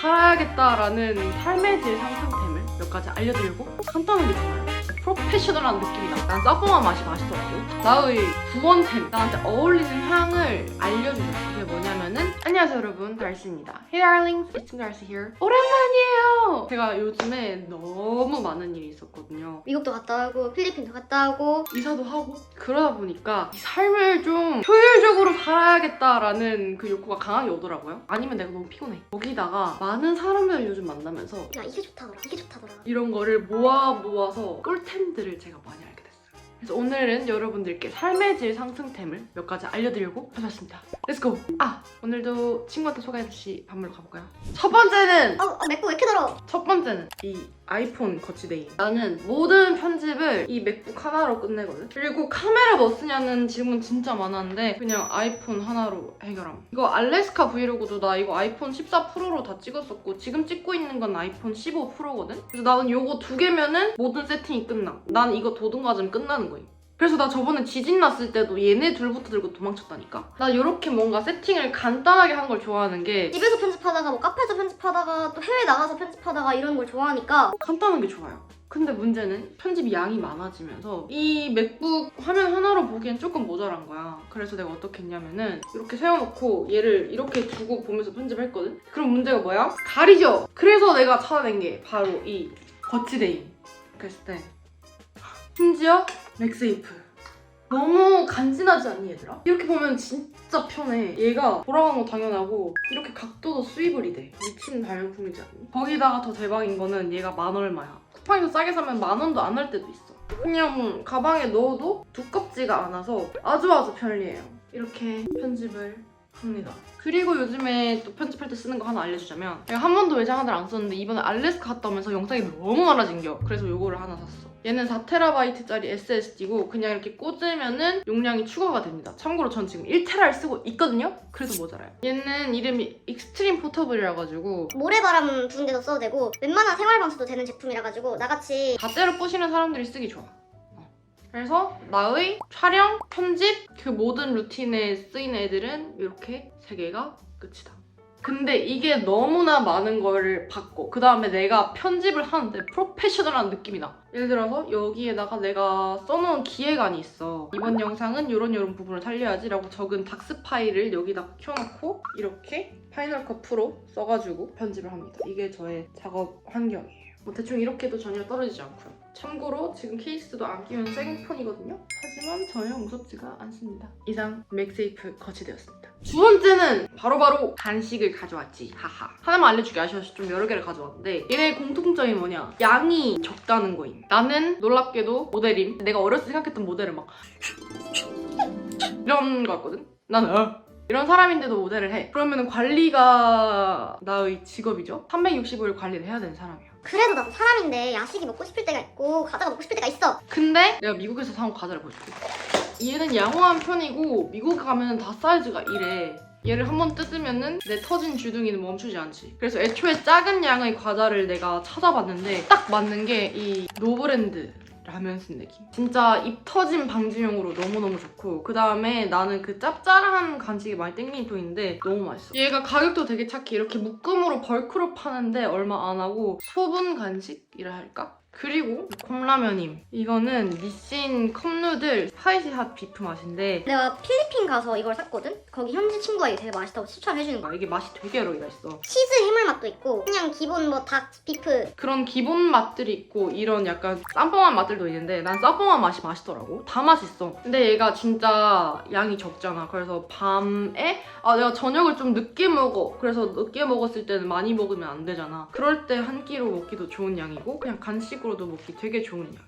살아야겠다라는 삶의 질 상승템을 몇 가지 알려드리고 간단하게 좋아요. 프로페셔널한 느낌이다. 난 사포만 맛이 맛있더라고. 나의 구원템, 나한테 어울리는 향을 알려주셨어. 그게 뭐냐면은 안녕하세요 여러분, 달씨입니다. Hey darlings, it's Darcy here. 오랜만이에요. 제가 요즘에 너무 많은 일이 있었거든요. 미국도 갔다 오고 필리핀도 갔다 오고 이사도 하고 그러다 보니까 이 삶을 좀 효율적으로 살아야겠다라는 그 욕구가 강하게 오더라고요. 아니면 내가 너무 피곤해. 거기다가 많은 사람들을 요즘 만나면서 야 이게 좋다더라 이게 좋다더라 이런 거를 모아 모아서 꿀템 들을 제가 많이 알게 됐어요. 그래서 오늘은 여러분들께 삶의 질 상승템을 몇 가지 알려드리려고 찾았습니다. 렛츠고! 아! 오늘도 친구한테 소개해주시 밥물로 가볼까요? 첫 번째는 어, 어 맥북 왜 이렇게 더러 첫 번째는 이 아이폰 거치대인. 나는 모든 편집을 이 맥북 하나로 끝내거든. 그리고 카메라 뭐 쓰냐는 질문 진짜 많았는데 그냥 아이폰 하나로 해결함. 이거 알래스카 브이로그도 나 이거 아이폰 14 프로로 다 찍었었고 지금 찍고 있는 건 아이폰 15 프로거든. 그래서 나는 이거 두 개면은 모든 세팅이 끝나. 난 이거 도둑 맞으면 끝나는 거임. 그래서 나 저번에 지진 났을 때도 얘네 둘부터 들고 도망쳤다니까? 나 이렇게 뭔가 세팅을 간단하게 한 걸 좋아하는 게 집에서 편집하다가 뭐 카페에서 편집하다가 또 해외 나가서 편집하다가 이런 걸 좋아하니까 간단한 게 좋아요. 근데 문제는 편집 양이 많아지면서 이 맥북 화면 하나로 보기엔 조금 모자란 거야. 그래서 내가 어떻게 했냐면은 이렇게 세워놓고 얘를 이렇게 두고 보면서 편집을 했거든? 그럼 문제가 뭐야? 가리죠? 그래서 내가 찾아낸 게 바로 이 거치대인. 그랬을 때 심지어 맥세이프. 너무 간지나지 않니 얘들아? 이렇게 보면 진짜 편해. 얘가 돌아가는 거 당연하고 이렇게 각도도 스위블이 돼. 미친 발명품이지 않니? 거기다가 더 대박인 거는 얘가 만 얼마야. 쿠팡에서 싸게 사면 만 원도 안 할 때도 있어. 그냥 가방에 넣어도 두껍지가 않아서 아주 아주 편리해요. 이렇게 편집을 합니다. 그리고 요즘에 또 편집할 때 쓰는 거 하나 알려주자면 내가 한 번도 외장 하나를 안 썼는데 이번에 알래스카 갔다 오면서 영상이 너무 많아진 겨. 그래서 요거를 하나 샀어. 얘는 4TB짜리 SSD고 그냥 이렇게 꽂으면은 용량이 추가가 됩니다. 참고로 전 지금 1TB를 쓰고 있거든요? 그래도 모자라요. 얘는 이름이 익스트림 포터블이라 가지고 모래바람 부는 데도 써도 되고 웬만한 생활 방수도 되는 제품이라 가지고 나같이 다 때려 부시는 사람들이 쓰기 좋아. 어. 그래서 나의 촬영, 편집 그 모든 루틴에 쓰이는 애들은 이렇게 세 개가 끝이다. 근데 이게 너무나 많은 거를 받고 그 다음에 내가 편집을 하는데 프로페셔널한 느낌이 나. 예를 들어서 여기에다가 내가 써놓은 기획안이 있어. 이번 영상은 이런 이런 부분을 살려야지 라고 적은 닥스 파일을 여기다 켜놓고 이렇게 파이널 컷 프로 써가지고 편집을 합니다. 이게 저의 작업 환경이에요. 뭐 대충 이렇게도 전혀 떨어지지 않고요. 참고로 지금 케이스도 안 끼운 생폰이거든요. 하지만 전혀 무섭지가 않습니다. 이상 맥세이프 거치되었습니다. 두 번째는 바로 바로 간식을 가져왔지. 하하. 하나만 알려주기 아쉬워서 좀 여러 개를 가져왔는데 얘네 공통점이 뭐냐? 양이 적다는 거임. 나는 놀랍게도 모델임. 내가 어렸을 때 생각했던 모델은 막 이런 거였거든. 나는 어. 이런 사람인데도 모델을 해. 그러면 관리가 나의 직업이죠. 365일 관리를 해야 되는 사람이야. 그래도 나도 사람인데 야식이 먹고 싶을 때가 있고 과자가 먹고 싶을 때가 있어 근데 내가 미국에서 사온 과자를 보여줄게. 얘는 양호한 편이고 미국 가면 다 사이즈가 이래. 얘를 한번 뜯으면은 내 터진 주둥이는 멈추지 않지. 그래서 애초에 작은 양의 과자를 내가 찾아봤는데 딱 맞는 게 이 노브랜드 라면 스낵이 진짜 입 터짐 방지용으로 너무너무 좋고 그 다음에 나는 그 짭짤한 간식이 많이 땡기는 편인데 너무 맛있어. 얘가 가격도 되게 착해. 이렇게 묶음으로 벌크로 파는데 얼마 안 하고 소분 간식이라 할까? 그리고 컵라면임. 이거는 니신 컵누들 스파이시 핫 비프 맛인데 내가 필리핀 가서 이걸 샀거든? 거기 현지 친구가 이게 되게 맛있다고 추천해주는 거야. 이게 맛이 되게 여러 개가 있어. 치즈 해물 맛도 있고 그냥 기본 뭐 닭, 비프. 그런 기본 맛들이 있고 이런 약간 쌈뽕한 맛들도 있는데 난 쌈뽕한 맛이 맛있더라고. 다 맛있어. 근데 얘가 진짜 양이 적잖아. 그래서 밤에 아 내가 저녁을 좀 늦게 먹어. 그래서 늦게 먹었을 때는 많이 먹으면 안 되잖아. 그럴 때 한 끼로 먹기도 좋은 양이고 그냥 간식으로 도 먹기 되게 좋은 양이야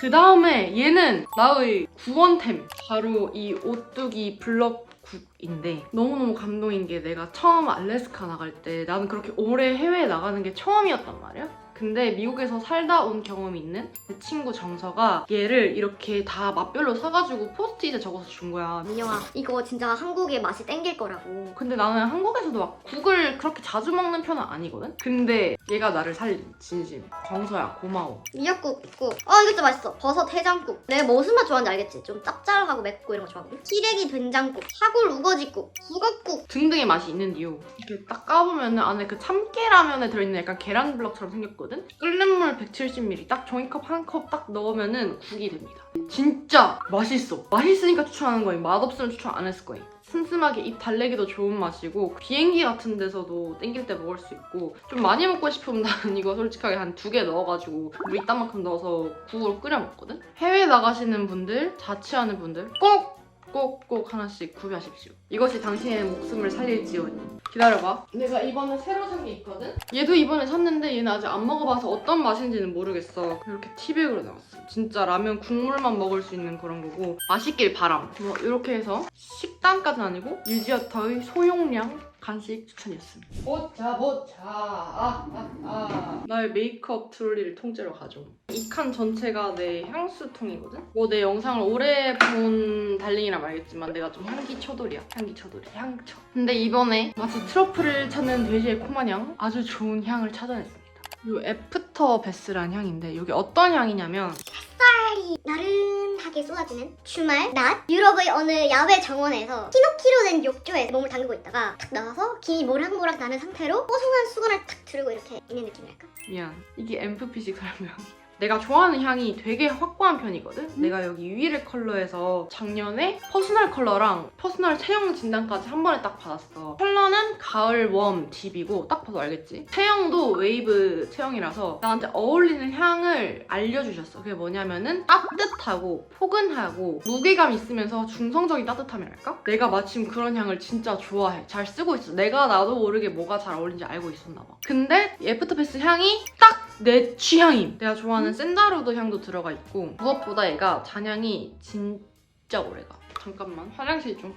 그 다음에 얘는 나의 구원템 바로 이 오뚜기 블럭 국인데 너무너무 감동인 게 내가 처음 알래스카 나갈 때 나는 그렇게 오래 해외에 나가는 게 처음이었단 말이야. 근데 미국에서 살다 온 경험이 있는 내 친구 정서가 얘를 이렇게 다 맛별로 사가지고 포스트잇에 적어서 준 거야. 민영아 이거 진짜 한국의 맛이 땡길 거라고 근데 나는 한국에서도 막 국을 그렇게 자주 먹는 편은 아니거든? 근데 얘가 나를 살린 진심. 정서야 고마워. 미역국 있고 아 이거 진짜 맛있어 버섯 해장국 내가 뭐 무슨 맛 좋아하는지 알겠지? 좀 짭짤하고 맵고 이런 거 좋아하거든 시래기 된장국 사골 우거지국 북엇국 등등의 맛이 있는 이유. 이렇게 딱 까보면 안에 그 참깨라면에 들어있는 약간 계란 블럭처럼 생겼거든? 끓는 물 170ml 딱 종이컵 한 컵 딱 넣으면은 국이 됩니다. 진짜 맛있어. 맛있으니까 추천하는 거임. 맛없으면 추천 안 했을 거임. 슴슴하게 입 달래기도 좋은 맛이고 비행기 같은 데서도 땡길 때 먹을 수 있고 좀 많이 먹고 싶으면 나는 이거 솔직하게 한 두 개 넣어가지고 물 이따만큼 넣어서 국으로 끓여 먹거든? 해외 나가시는 분들, 자취하는 분들 꼭! 꼭꼭 하나씩 구매하십시오. 이것이 당신의 목숨을 살릴지어니. 기다려봐. 내가 이번에 새로 산 게 있거든? 얘도 이번에 샀는데 얘는 아직 안 먹어봐서 어떤 맛인지는 모르겠어. 이렇게 티백으로 나왔어. 진짜 라면 국물만 먹을 수 있는 그런 거고 맛있길 바람. 뭐 이렇게 해서 식단까지는 아니고 유지어터의 소용량 간식 추천이었습니다. 보자 보자. 아, 아, 아. 나의 메이크업 트롤리를 통째로 가져. 이 칸 전체가 내 향수통이거든? 뭐 내 영상을 오래 본 달링이라 알겠지만 내가 좀 향기 초돌이야. 향기 초돌이. 향초. 근데 이번에 마치 트러플을 찾는 돼지의 코마냥 아주 좋은 향을 찾아냈습니다. 이 애프터 베스란 향인데 이게 어떤 향이냐면 햇살이 나른하게 쏟아지는 주말 낮 유럽의 어느 야외 정원에서 키노키로 된 욕조에 몸을 담그고 있다가 탁 나와서 김이 모락모락 나는 상태로 뽀송한 수건을 탁 두르고 이렇게 있는 느낌이랄까? 미안. 이게 MFP식 설명이야. 내가 좋아하는 향이 되게 확고한 편이거든? 내가 여기 위를 컬러에서 작년에 퍼스널 컬러랑 퍼스널 체형 진단까지 한 번에 딱 받았어. 컬러는 가을 웜 딥이고 딱 봐도 알겠지? 체형도 웨이브 체형이라서 나한테 어울리는 향을 알려주셨어. 그게 뭐냐면은 따뜻하고 포근하고 무게감 있으면서 중성적인 따뜻함이랄까? 내가 마침 그런 향을 진짜 좋아해. 잘 쓰고 있어. 내가 나도 모르게 뭐가 잘 어울리는지 알고 있었나 봐. 근데 이 애프터패스 향이 딱 내 취향임. 내가 좋아하는 샌다루드 향도 들어가 있고 무엇보다 얘가 잔향이 진짜 오래가. 잠깐만 화장실 좀.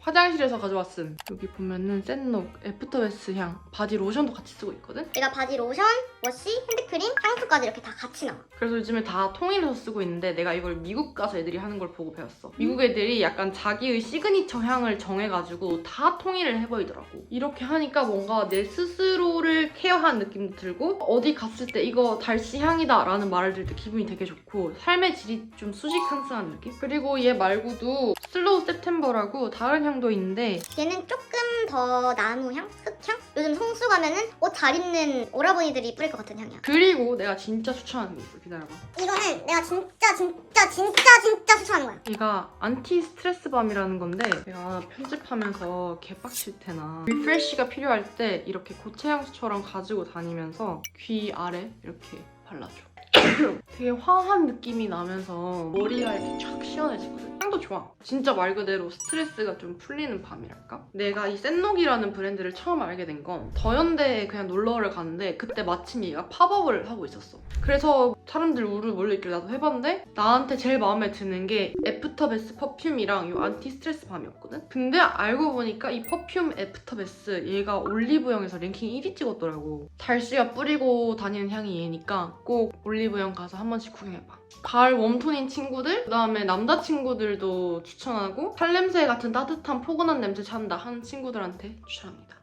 화장실에서 가져왔음. 여기 보면은 샌록 애프터베스 향 바디 로션도 같이 쓰고 있거든? 내가 바디 로션, 워시, 핸드크림, 향수까지 이렇게 다 같이 나와 그래서 요즘에 다 통일해서 쓰고 있는데 내가 이걸 미국 가서 애들이 하는 걸 보고 배웠어. 미국 애들이 약간 자기의 시그니처 향을 정해가지고 다 통일을 해버리더라고. 이렇게 하니까 뭔가 내 스스로를 케어한 느낌도 들고 어디 갔을 때 이거 달씨 향이다 라는 말을 들을 때 기분이 되게 좋고 삶의 질이 좀 수직상승한 느낌? 그리고 얘 말고도 슬로우 september라고 다른 향도 있는데 얘는 조금 더 나무향? 흙향? 요즘 성수 가면은 옷 잘 입는 오라버니들이 뿌릴 것 같은 향이야 그리고 내가 진짜 추천하는 게 있어. 기다려봐. 이거는 내가 진짜 진짜 진짜 진짜 추천하는 거야 얘가 안티 스트레스 밤이라는 건데 내가 편집하면서 개빡칠 때나 리프레쉬가 필요할 때 이렇게 고체 향수처럼 가지고 다니면서 귀 아래 이렇게 발라줘. 되게 화한 느낌이 나면서 머리가 이렇게 쫙 시원해지거든. 향도 좋아. 진짜 말 그대로 스트레스가 좀 풀리는 밤이랄까? 내가 이 샌록이라는 브랜드를 처음 알게 된 건 더현대에 그냥 놀러를 갔는데 그때 마침 얘가 팝업을 하고 있었어. 그래서 사람들 우르르 몰려있길래 나도 해봤는데 나한테 제일 마음에 드는 게 애프터베스 퍼퓸이랑 이 안티 스트레스 밤이었거든? 근데 알고 보니까 이 퍼퓸 애프터베스 얘가 올리브영에서 랭킹 1위 찍었더라고. 달씨가 뿌리고 다니는 향이 얘니까 꼭 올리브영 가서 한 번씩 구경해봐. 가을 웜톤인 친구들, 그 다음에 남자친구들도 추천하고 살냄새 같은 따뜻한 포근한 냄새 찬다 하는 친구들한테 추천합니다.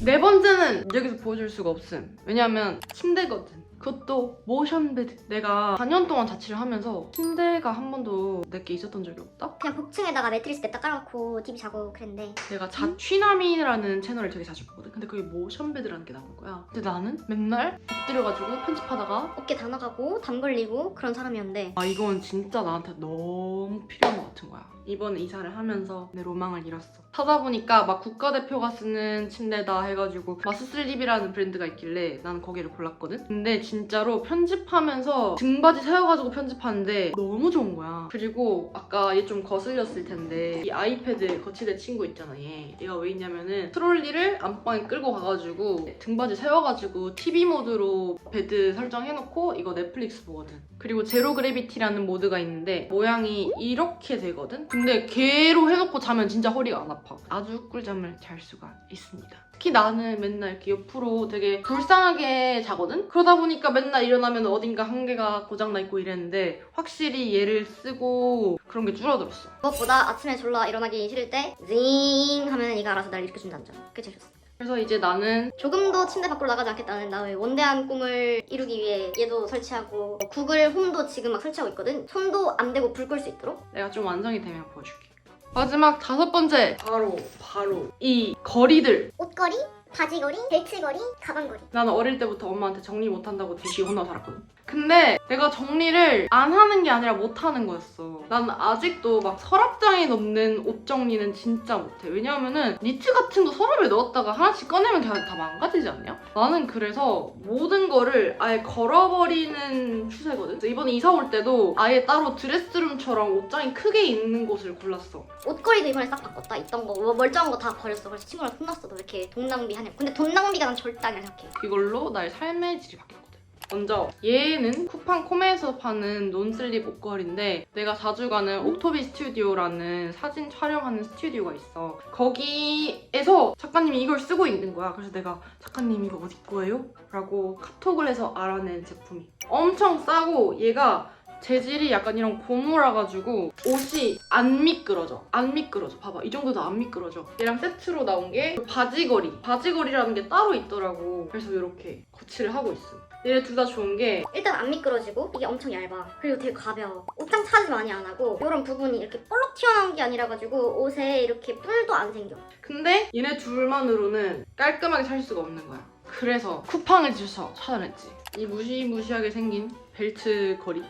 네 번째는 여기서 보여줄 수가 없음. 왜냐면 침대거든. 그것도 모션 베드. 내가 4년 동안 자취를 하면서 침대가 한 번도 내게 있었던 적이 없다? 그냥 복층에다가 매트리스 냅다 깔아놓고 TV 자고 그랬는데 내가 자취남이라는 채널을 되게 자주 보거든. 근데 그게 모션 베드라는 게 나온 거야. 근데 나는 맨날 엎드려가지고 편집하다가 어깨 다 나가고 담 걸리고 그런 사람이었는데 아 이건 진짜 나한테 너무 필요한 것 같은 거야. 이번에 이사를 하면서 내 로망을 이뤘어. 찾아보니까 막 국가대표가 쓰는 침대다 해가지고 마스슬립이라는 브랜드가 있길래 나는 거기를 골랐거든. 근데 진 짜로 편집하면서 등받이 세워가지고 편집하는데 너무 좋은 거야. 그리고 아까 얘 좀 거슬렸을 텐데 이 아이패드 거치대 친구 있잖아 얘. 얘가 왜 있냐면은 트롤리를 안방에 끌고 가가지고 등받이 세워가지고 TV 모드로 베드 설정해놓고 이거 넷플릭스 보거든. 그리고 제로 그래비티라는 모드가 있는데 모양이 이렇게 되거든? 근데 개로 해놓고 자면 진짜 허리가 안 아파. 아주 꿀잠을 잘 수가 있습니다. 특히 나는 맨날 이렇게 옆으로 되게 불쌍하게 자거든? 그러다 보니까 맨날 일어나면 어딘가 한 개가 고장나 있고 이랬는데 확실히 얘를 쓰고 그런 게 줄어들었어. 무엇보다 아침에 졸라 일어나기 싫을 때징 하면 얘가 알아서 날 일으켜준다는 점. 그게 제일 좋습니다 그래서 이제 나는 조금도 침대 밖으로 나가지 않겠다는 나의 원대한 꿈을 이루기 위해 얘도 설치하고 뭐 구글 홈도 지금 막 설치하고 있거든. 손도 안 대고 불 끌 수 있도록. 내가 좀 완성이 되면 보여줄게. 마지막 다섯 번째. 바로 바로 이 거리들. 옷걸이, 바지걸이, 벨트걸이, 가방걸이 나는 어릴 때부터 엄마한테 정리 못한다고 대시 혼나 살았거든. 근데 내가 정리를 안 하는 게 아니라 못하는 거였어. 난 아직도 막 서랍장에 넣는 옷 정리는 진짜 못해. 왜냐하면은 니트 같은 거 서랍에 넣었다가 하나씩 꺼내면 그냥 다 망가지지 않냐? 나는 그래서 모든 거를 아예 걸어버리는 추세거든. 그래서 이번에 이사 올 때도 아예 따로 드레스룸처럼 옷장이 크게 있는 곳을 골랐어. 옷걸이도 이번에 싹 바꿨다 있던 거뭐 멀쩡한 거 다 버렸어 그래서 친구랑 혼났어 너 왜 이렇게 돈 낭비 하냐 근데 돈 낭비가 난 절대 아니라 생각해 이걸로 나의 삶의 질이 바뀌었거든. 먼저 얘는 쿠팡 콤에서 파는 논슬립 옷걸이인데 내가 자주 가는 옥토비 스튜디오라는 사진 촬영하는 스튜디오가 있어. 거기에서 작가님이 이걸 쓰고 있는 거야. 그래서 내가 작가님 이거 어디 거예요? 라고 카톡을 해서 알아낸 제품이. 엄청 싸고 얘가 재질이 약간 이런 고무라가지고 옷이 안 미끄러져. 안 미끄러져. 봐봐. 이 정도도 안 미끄러져. 얘랑 세트로 나온 게 바지걸이. 바지걸이라는 게 따로 있더라고. 그래서 이렇게 거치를 하고 있어. 얘네 둘 다 좋은 게 일단 안 미끄러지고 이게 엄청 얇아 그리고 되게 가벼워 옷장 차지 많이 안 하고 이런 부분이 이렇게 볼록 튀어나온 게 아니라 가지고 옷에 이렇게 뿔도 안 생겨 근데 얘네 둘만으로는 깔끔하게 살 수가 없는 거야. 그래서 쿠팡을 주서 찾아냈지. 이 무시무시하게 생긴 벨트 거리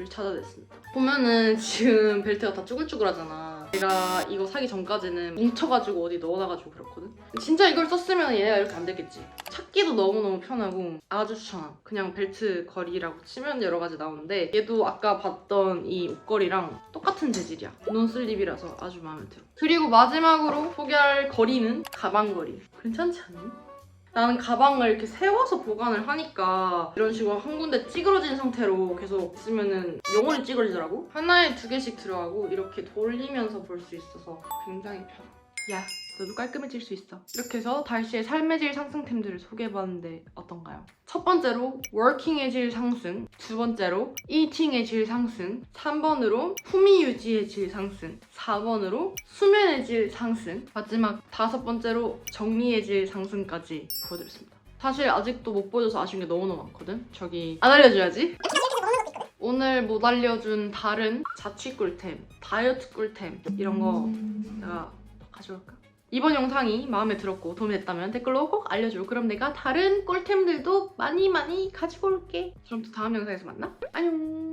를 찾아냈습니다. 보면은 지금 벨트가 다 쭈글쭈글하잖아. 내가 이거 사기 전까지는 뭉쳐가지고 어디 넣어놔가지고 그렇거든. 진짜 이걸 썼으면 얘네가 이렇게 안 됐겠지. 찾기도 너무너무 편하고 아주 추천함. 그냥 벨트 거리라고 치면 여러 가지 나오는데 얘도 아까 봤던 이 옷걸이랑 똑같은 재질이야. 논슬립이라서 아주 마음에 들어. 그리고 마지막으로 소개할 거리는 가방거리. 괜찮지 않니? 나는 가방을 이렇게 세워서 보관을 하니까 이런 식으로 한 군데 찌그러진 상태로 계속 있으면은 영원히 찌그러지더라고. 하나에 두 개씩 들어가고 이렇게 돌리면서 볼 수 있어서 굉장히 편해. 야, 너도 깔끔해질 수 있어. 이렇게 해서 달시의 삶의 질 상승템들을 소개해봤는데 어떤가요? 첫 번째로 워킹의 질 상승, 두 번째로 이팅의 질 상승, 3번으로 품위 유지의 질 상승, 4번으로 수면의 질 상승, 마지막 다섯 번째로 정리의 질 상승까지 보여드렸습니다. 사실 아직도 못 보여줘서 아쉬운 게 너무너무 많거든? 저기 안 알려줘야지. 오늘 못 알려준 다른 자취 꿀템, 다이어트 꿀템 이런 거 내가 가져올까? 이번 영상이 마음에 들었고 도움이 됐다면 댓글로 꼭 알려줘. 그럼 내가 다른 꿀템들도 많이 많이 가지고 올게. 그럼 또 다음 영상에서 만나? 안녕.